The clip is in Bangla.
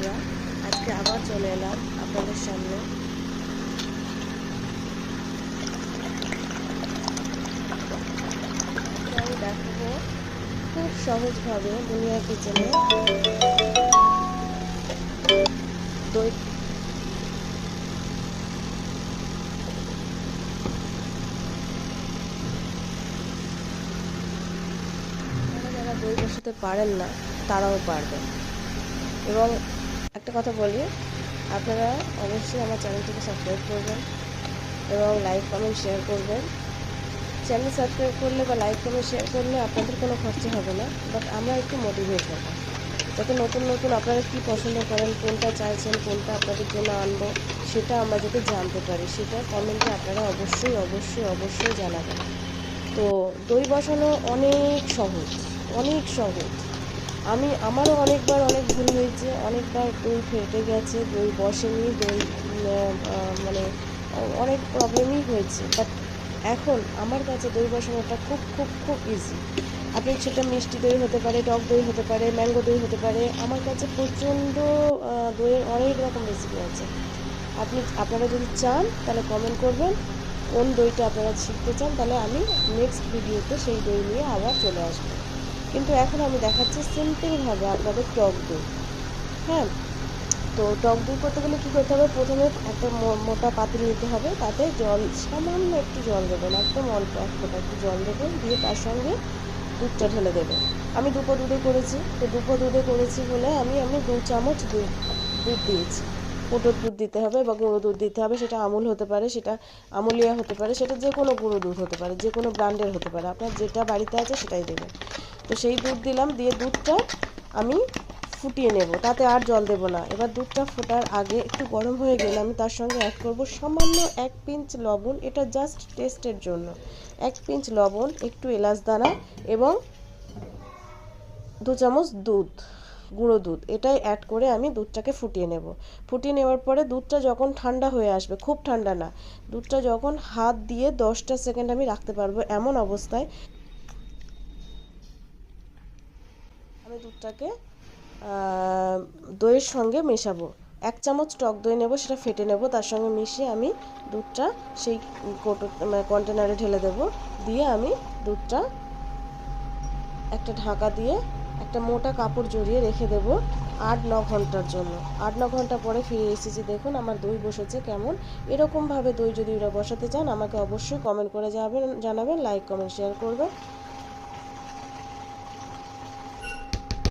বন্ধুরা, আজকে আবার চলে এলাম আপনাদের সামনে। আমি দেখাবো খুব সহজভাবে দুনিয়া কিচেনে দই। যারা দই বসাতে পারেন না, তারাও পারবেন। এবং একটা কথা বলি, আপনারা অবশ্যই আমার চ্যানেলটিকে সাবস্ক্রাইব করবেন এবং লাইক কমেন্ট শেয়ার করবেন। চ্যানেল সাবস্ক্রাইব করলে বা লাইক কমেন্ট শেয়ার করলে আপনাদের কোনো খরচা হবে না বাট আমরা একটু মোটিভেট হব। যাতে নতুন নতুন আপনারা কী পছন্দ করেন, কোনটা চাইছেন, কোনটা আপনাদের জন্য আনব, সেটা আমরা যাতে জানতে পারি। সেটা কমেন্টে আপনারা অবশ্যই অবশ্যই অবশ্যই জানাবেন। তো দই বসানো অনেক সহজ অনেক সহজ। আমি, আমারও অনেকবার অনেক ভুল হয়েছে। অনেকবার দই ফেটে গেছে, দই বসেনি, দই মানে অনেক প্রবলেমই হয়েছে। বাট এখন আমার কাছে দই বসানোটা খুব খুব খুব ইজি আপনি সেটা মিষ্টি দই হতে পারে, টক দই হতে পারে ম্যাঙ্গো দই হতে পারে, আমার কাছে প্রচণ্ড দইয়ের অনেক রকম রেসিপি আছে। আপনি, আপনারা যদি চান, তাহলে কমেন্ট করবেন, কোন দইটা আপনারা শিখতে চান, তাহলে আমি নেক্সট ভিডিওতে সেই দই নিয়ে আবার চলে আসব। কিন্তু এখন আমি দেখাচ্ছি সিম্পলভাবে আপনাদের টক দই। হ্যাঁ। তো টক দই করতে গেলে কী করতে হবে? প্রথমে একটা মোটা পাতিল নিতে হবে। তাতে জল, সামান্য একটু জল দেবেন একদম অল্প এক ফোঁটা একটু জল দেবেন দিয়ে তার সঙ্গে দুধটা ঢেলে দেবেন আমি দুপো দুধে করেছি। তো দুপো দুধে করেছি বলে আমি আমি দু চামচ দুধ দুধ দিয়েছি। পুটোর দুধ দিতে হবে বা গুঁড়ো দুধ দিতে হবে। সেটা আমুল হতে পারে, সেটা আমুলিয়া হতে পারে, সেটা যে কোনো গুঁড়ো দুধ হতে পারে, যে কোনো ব্র্যান্ডের হতে পারে। আপনার যেটা বাড়িতে আছে সেটাই দেবেন। তো সেই দুধ দিলাম। দিয়ে দুধটা আমি ফুটিয়ে নেব, তাতে আর জল দেব না। এবার দুধটা ফোটার আগে একটু গরম হয়ে গেলে আমি তার সঙ্গে অ্যাড করব সামান্য এক পিঞ্চ লবণ, এটা জাস্ট টেস্টের জন্য। এক পিঞ্চ লবণ, একটু এলাচ দানা এবং দু চামচ দুধ, গুঁড়ো দুধ, এটাই অ্যাড করে আমি দুধটাকে ফুটিয়ে নেব। ফুটিয়ে নেওয়ার পরে দুধটা যখন ঠান্ডা হয়ে আসবে, খুব ঠান্ডা না, দুধটা যখন হাত দিয়ে দশটা সেকেন্ড আমি রাখতে পারব এমন অবস্থায়, আমি দুধটাকে দইয়ের সঙ্গে মেশাবো। এক চামচ টক দই নেব, সেটা ফেটে নেব, তার সঙ্গে মিশিয়ে আমি দুধটা সেই কোটো কন্টেনারে ঢেলে দেব। দিয়ে আমি দুধটা একটা ঢাকা দিয়ে একটা মোটা কাপড় জড়িয়ে রেখে দেব আট ন ঘণ্টার জন্য। আট ন ঘণ্টা পরে ফিরে এসেছি, দেখুন আমার দই বসেছে কেমন। এরকমভাবে দই যদি ওরা বসাতে চান, আমাকে অবশ্যই কমেন্ট করে যাবেন জানাবেন লাইক কমেন্ট শেয়ার করবেন।